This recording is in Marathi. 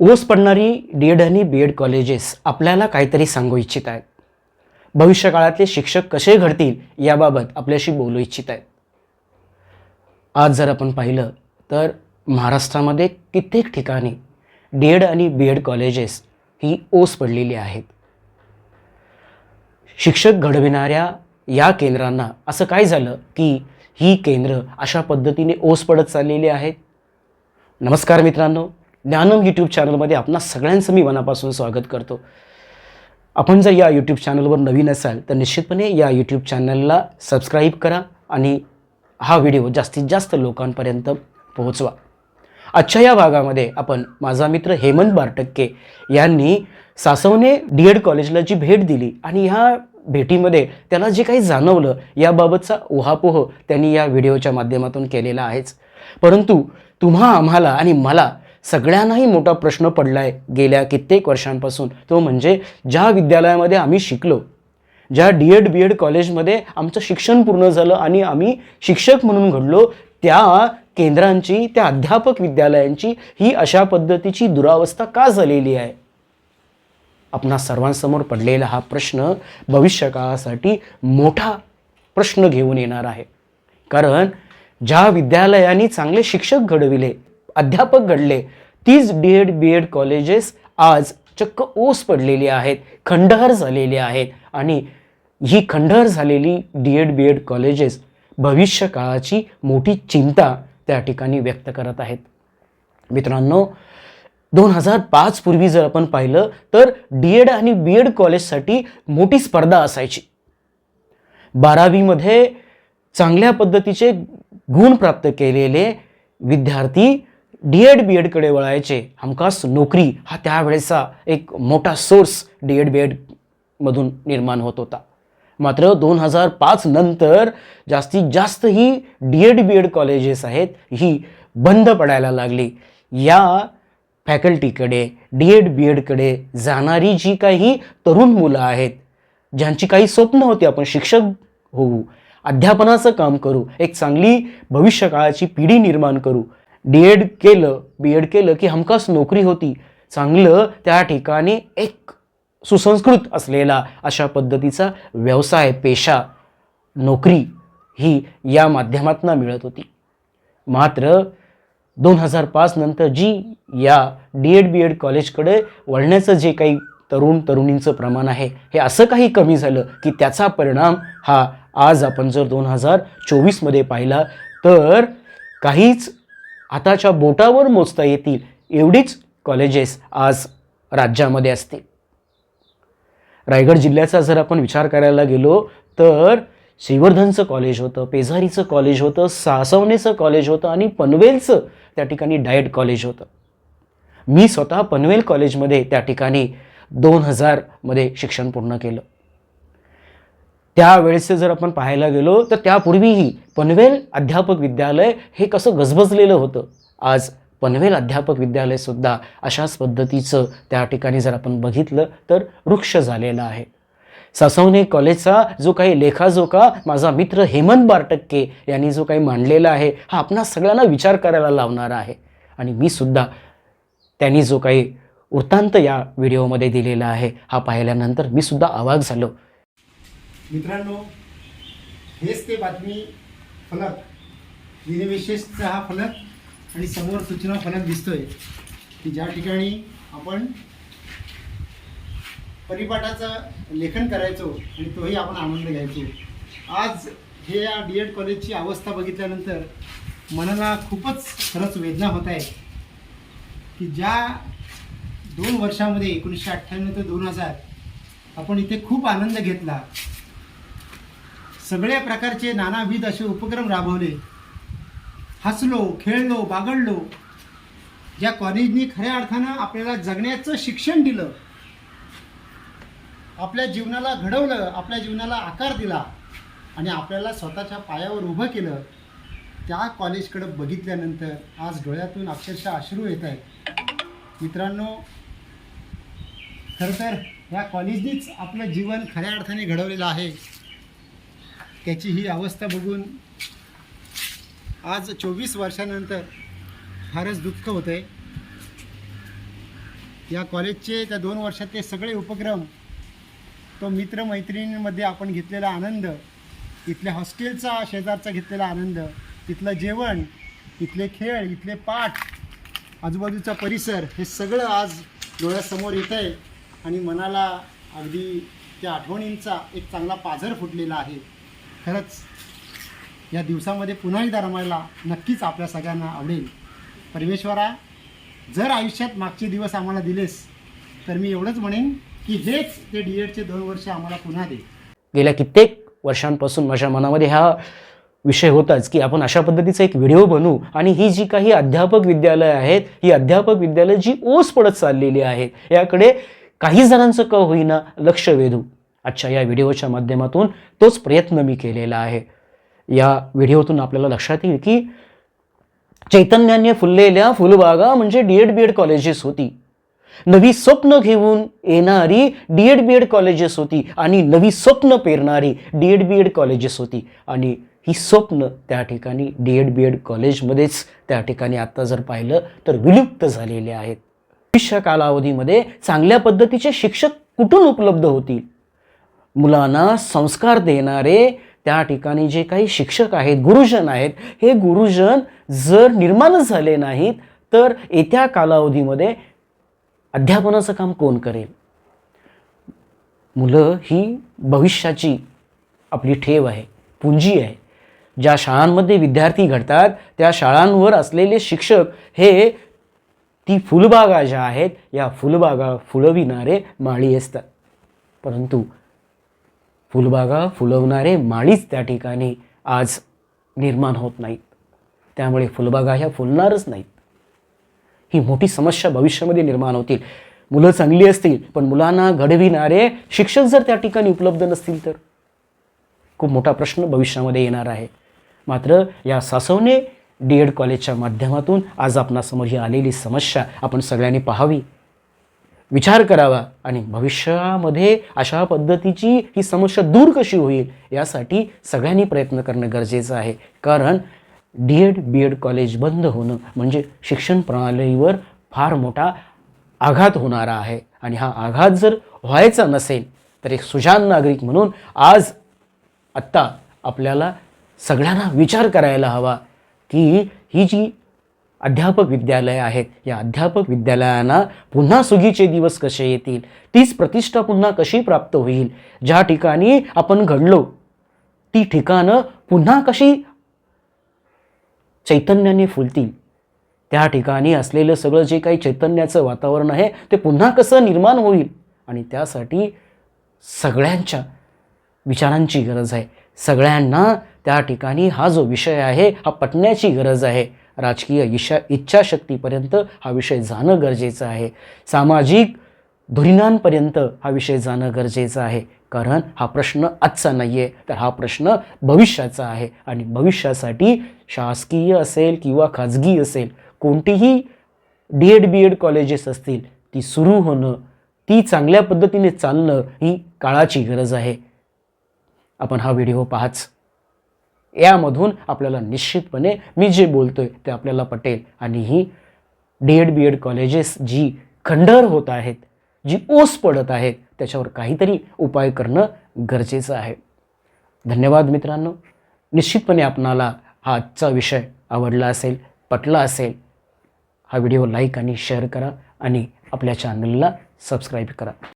ओस पडणारी डी एड आणि बी एड कॉलेजेस आपल्याला काहीतरी सांगू इच्छित आहेत. भविष्यकाळातले शिक्षक कसे घडतील याबाबत आपल्याशी बोलू इच्छित आहेत. आज जर आपण पाहिलं तर महाराष्ट्रामध्ये कित्येक ठिकाणी डी एड आणि बी एड कॉलेजेस ही ओस पडलेली आहेत. शिक्षक घडविणाऱ्या या केंद्रांना असं काय झालं की ही केंद्र अशा पद्धतीने ओस पडत चाललेली आहेत? नमस्कार मित्रांनो ज्ञानम यूट्यूब चॅनलमध्ये आपणा सगळ्यांचं मी मनापासून स्वागत करतो. आपण जर या यूट्यूब चॅनलवर नवीन असाल तर निश्चितपणे या यूट्यूब चॅनलला सबस्क्राईब करा आणि हा व्हिडिओ जास्तीत जास्त लोकांपर्यंत पोहोचवा. आजच्या या भागामध्ये आपण माझा मित्र हेमंत बारटक्के यांनी सासवने डी एड कॉलेजला जी भेट दिली आणि ह्या भेटीमध्ये त्याला जे काही जाणवलं याबाबतचा उहापोह त्यांनी या व्हिडिओच्या माध्यमातून केलेला आहेच. परंतु तुम्हा आम्हाला आणि मला सगळ्यांनाही मोठा प्रश्न पडला आहे गेल्या कित्येक वर्षांपासून. तो म्हणजे ज्या विद्यालयामध्ये आम्ही शिकलो ज्या डी एड बी एड कॉलेजमध्ये आमचं शिक्षण पूर्ण झालं आणि आम्ही शिक्षक म्हणून घडलो त्या केंद्रांची त्या अध्यापक विद्यालयांची ही अशा पद्धतीची दुरावस्था का झालेली आहे? आपणा सर्वांसमोर पडलेला हा प्रश्न भविष्यकाळासाठी मोठा प्रश्न घेऊन येणार आहे. कारण ज्या विद्यालयांनी चांगले शिक्षक घडविले अध्यापक घडले. तीच D Ed B Ed colleges आज चक्क ओस पडलेली आहेत खंडहर झालेली आहेत आणि ही खंडहर झालेली D Ed B Ed colleges भविष्यकाळाची मोठी चिंता त्या ठिकाणी व्यक्त करत आहेत. मित्रांनो दोन हजार पाच पूर्वी जर आपण पाहिलं तर डी एड आणि बी एड कॉलेजसाठी मोठी स्पर्धा असायची. बारावीमध्ये चांगल्या पद्धतीचे गुण प्राप्त केलेले विद्यार्थी डी एड बी एडकडे वळायचे हमखास नोकरी हा त्यावेळेचा एक मोठा सोर्स डी एड बी एडमधून निर्माण होत होता. मात्र दोन हजार पाच नंतर जास्तीत जास्त ही D Ed B Ed colleges आहेत ही बंद पडायला लागली. या फॅकल्टीकडे डी एड बी एडकडे जाणारी जी काही तरुण मुलं आहेत ज्यांची काही स्वप्न होती आपण शिक्षक होऊ अध्यापनाचं काम करू एक चांगली भविष्यकाळाची पिढी निर्माण करू डी एड केलं बी एड केलं की हमखास नोकरी होती. चांगलं त्या ठिकाणी एक सुसंस्कृत असलेला अशा पद्धतीचा व्यवसाय पेशा नोकरी ही या माध्यमातून मिळत होती. मात्र दोन हजार पाच नंतर जी या डी एड बी एड कॉलेजकडे वळण्याचं जे काही तरुण तरुणींचं प्रमाण आहे हे असं काही कमी झालं की त्याचा परिणाम हा आज आपण जर दोन हजार चोवीसमध्ये पाहिला तर काहीच हाताच्या बोटावर मोजता येतील एवढीच कॉलेजेस आज राज्यामध्ये असतील. रायगड जिल्ह्याचा जर आपण विचार करायला गेलो तर श्रीवर्धनचं कॉलेज होतं पेझारीचं कॉलेज होतं सासवणेचं कॉलेज होतं आणि पनवेलचं त्या ठिकाणी डायट कॉलेज होतं. मी स्वतः पनवेल कॉलेजमध्ये त्या ठिकाणी दोन हजारमध्ये शिक्षण पूर्ण केलं. त्यावेळेचं जर आपण पाहायला गेलो तर त्यापूर्वीही पनवेल अध्यापक विद्यालय हे कसं गजबजलेलं होतं? आज पनवेल अध्यापक विद्यालयसुद्धा अशाच पद्धतीचं त्या ठिकाणी जर आपण बघितलं तर वृक्ष झालेलं आहे. ससवणे कॉलेजचा जो काही लेखाजोखा माझा मित्र हेमंत बारटक्के यांनी जो काही मांडलेला आहे हा आपणा सगळ्यांना विचार करायला लावणारा आहे. आणि मी सुद्धा त्यांनी जो काही वृत्तांत या व्हिडिओमध्ये दिलेला आहे हा पाहिल्यानंतर मी सुद्धा आवाज झालो. मित्रांनो हेच ते बातमी फलक. दिनविशेषचा हा फलक आणि समोर सूचना फलक दिसतोय. की ज्या ठिकाणी आपण परिपाठाचं लेखन करायचो आणि तोही आपण आनंद घ्यायचो. आज हे या डी एड कॉलेजची अवस्था बघितल्यानंतर मनाला खूपच खरंच वेदना होत आहे. की ज्या दोन वर्षामध्ये एकोणीसशे अठ्ठ्याण्णव ते दोन हजार आपण इथे खूप आनंद घेतला. सगळ्या प्रकारचे नानाविध असे उपक्रम राबवले. हसलो खेळलो बागडलो. ज्या कॉलेजनी खऱ्या अर्थानं आपल्याला जगण्याचं शिक्षण दिलं. आपल्या जीवनाला घडवलं आपल्या जीवनाला आकार दिला आणि आपल्याला स्वतःच्या पायावर उभं केलं. त्या कॉलेजकडं बघितल्यानंतर आज डोळ्यातून अक्षरशः अश्रू येत आहेत. मित्रांनो खरं तर ह्या कॉलेजनीच आपलं जीवन खऱ्या अर्थाने घडवलेलं आहे. त्याची ही अवस्था बघून आज चोवीस वर्षानंतर फारच दुःख होतं आहे या कॉलेजचे त्या दोन वर्षातले सगळे उपक्रम तो मित्रमैत्रिणींमध्ये आपण घेतलेला आनंद इथल्या हॉस्टेलचा शेजारचा घेतलेला आनंद तिथलं जेवण इथले खेळ इथले पाठ आजूबाजूचा परिसर हे सगळं आज डोळ्यासमोर येतं आहे आणि मनाला अगदी त्या आठवणींचा एक चांगला पाझर फुटलेला आहे. खरंच या दिवसामध्ये पुन्हा एकदा रमायला नक्कीच आपल्या सगळ्यांना आवडेल. परमेश्वरा जर आयुष्यात मागचे दिवस आम्हाला दिलेस तर मी एवढंच म्हणेन की हेच ते डी एडचे दोन वर्ष आम्हाला पुन्हा दे. गेल्या कित्येक वर्षांपासून माझ्या मनामध्ये हा विषय होताच की आपण अशा पद्धतीचा एक व्हिडिओ बनवू आणि ही जी काही अध्यापक विद्यालय आहेत ही अध्यापक विद्यालय जी ओस पडत चाललेली आहेत याकडे काही जणांचं क होईना लक्ष वेधू. आजच्या या व्हिडिओच्या माध्यमातून तोच प्रयत्न मी केलेला आहे. या व्हिडिओतून आपल्याला लक्षात येईल की चैतन्याने फुललेल्या फुलबागा म्हणजे D Ed B Ed colleges होती. नवी स्वप्न घेऊन येणारी D Ed B Ed colleges होती आणि नवी स्वप्न पेरणारी D Ed B Ed colleges होती. आणि ही स्वप्न त्या ठिकाणी डी एड बी एड कॉलेजमध्येच त्या ठिकाणी आत्ता जर पाहिलं तर विलुप्त झालेले आहेत. भविष्य कालावधीमध्ये चांगल्या पद्धतीचे शिक्षक कुठून उपलब्ध होतील? मुलांना संस्कार देणारे त्या ठिकाणी जे काही शिक्षक आहेत गुरुजन आहेत हे गुरुजन जर निर्माणच झाले नाहीत तर येत्या कालावधीमध्ये अध्यापनाचं काम कोण करेल? मुलं ही भविष्याची आपली ठेव आहे पुंजी आहे. ज्या शाळांमध्ये विद्यार्थी घडतात त्या शाळांवर असलेले शिक्षक हे ती फुलबागा ज्या आहेत या फुलबागा फुलविणारे माळी असतात. परंतु फुलबागा फुलवणारे माळीच त्या ठिकाणी आज निर्माण होत नाहीत. त्यामुळे फुलबागा ह्या फुलणारच नाहीत. ही मोठी समस्या भविष्यामध्ये निर्माण होतील. मुलं चांगली असतील पण मुलांना घडविणारे शिक्षक जर त्या ठिकाणी उपलब्ध नसतील तर. खूप मोठा प्रश्न भविष्यामध्ये येणार आहे. मात्र या सासवणे डी एड कॉलेजच्या माध्यमातून आज आपणासमोर ही आलेली समस्या आपण सगळ्यांनी पाहावी. विचार करावा आणि भविष्यामध्ये अशा पद्धतीची ही समस्या दूर कशी होईल यासाठी सगळ्यांनी प्रयत्न करणं गरजेचं आहे. कारण D Ed B Ed college बंद होणं म्हणजे शिक्षण प्रणालीवर फार मोठा आघात होणारा आहे. आणि हा आघात जर व्हायचा नसेल तर एक सुजान नागरिक म्हणून आज आत्ता आपल्याला सगळ्यांना विचार करायला हवा की ही जी अध्यापक विद्यालय आहेत. या अध्यापक विद्यालयांना पुन्हा सुगीचे दिवस कसे येतील? तीच प्रतिष्ठा पुन्हा कशी प्राप्त होईल? ज्या ठिकाणी आपण घडलो ती ठिकाणं पुन्हा कशी चैतन्याने फुलतील? त्या ठिकाणी असलेलं सगळं जे काही चैतन्याचं वातावरण आहे ते पुन्हा कसं निर्माण होईल? आणि त्यासाठी सगळ्यांच्या विचारांची गरज आहे. सगळ्यांना त्या ठिकाणी हा जो विषय आहे हा पटण्याची गरज आहे. राजकीय इच्छा इच्छाशक्तीपर्यंत हा विषय जाणं गरजेचं आहे. सामाजिक धुरीणांपर्यंत हा विषय जाणं गरजेचं आहे. कारण हा प्रश्न आजचा नाही आहे तर हा प्रश्न भविष्याचा आहे. आणि भविष्यासाठी शासकीय असेल किंवा खाजगी असेल कोणतीही D Ed B Ed colleges असतील ती सुरू होणं ती चांगल्या पद्धतीने चालणं ही काळाची गरज आहे. आपण हा व्हिडिओ पाहाच. यामधून आपल्याला निश्चितपणे मी जे बोलतो आहे ते आपल्याला पटेल. आणि ही D Ed B Ed colleges जी खंडर होत आहेत जी ओस पडत आहेत त्याच्यावर काहीतरी उपाय करणं गरजेचं आहे. धन्यवाद मित्रांनो. निश्चितपणे आपणाला हा आजचा विषय आवडला असेल पटला असेल हा व्हिडिओ लाईक आणि शेअर करा आणि आपल्या चॅनलला सबस्क्राईब करा.